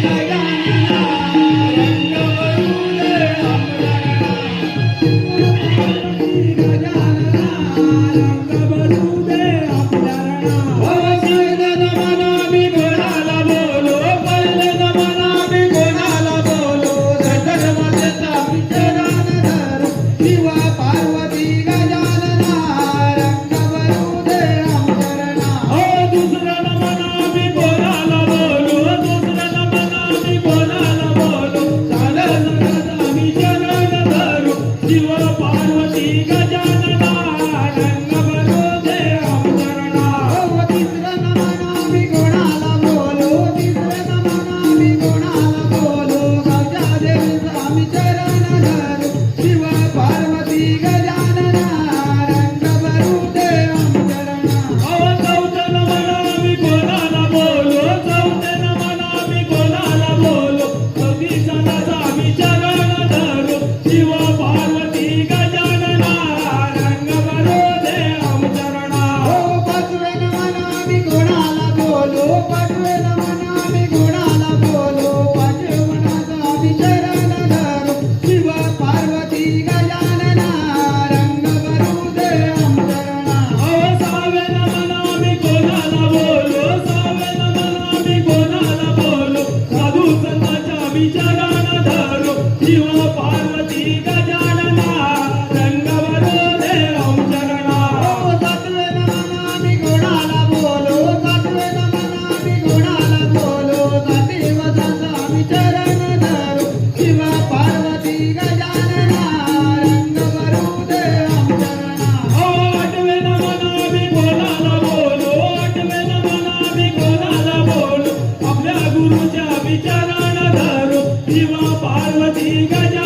Chega! ರಂಗವತಿ Gajanana ರಂಗ गुरुच्या विचाराला धरो शिवा पार्वती गजा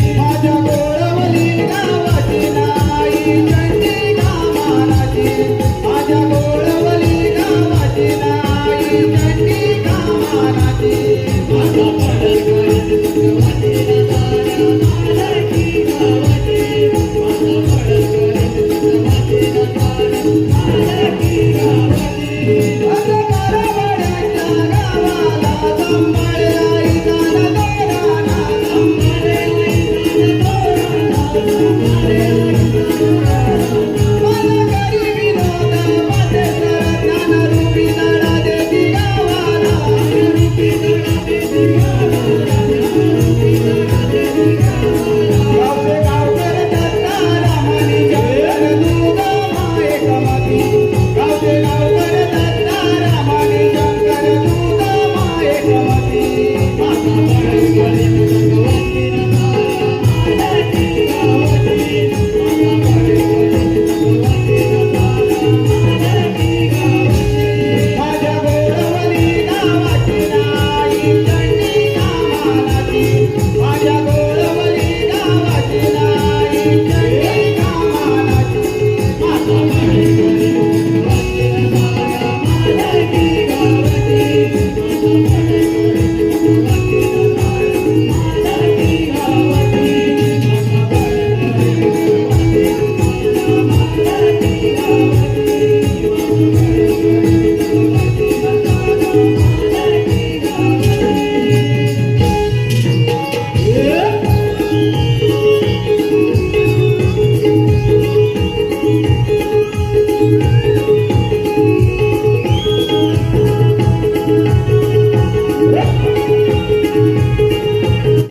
you.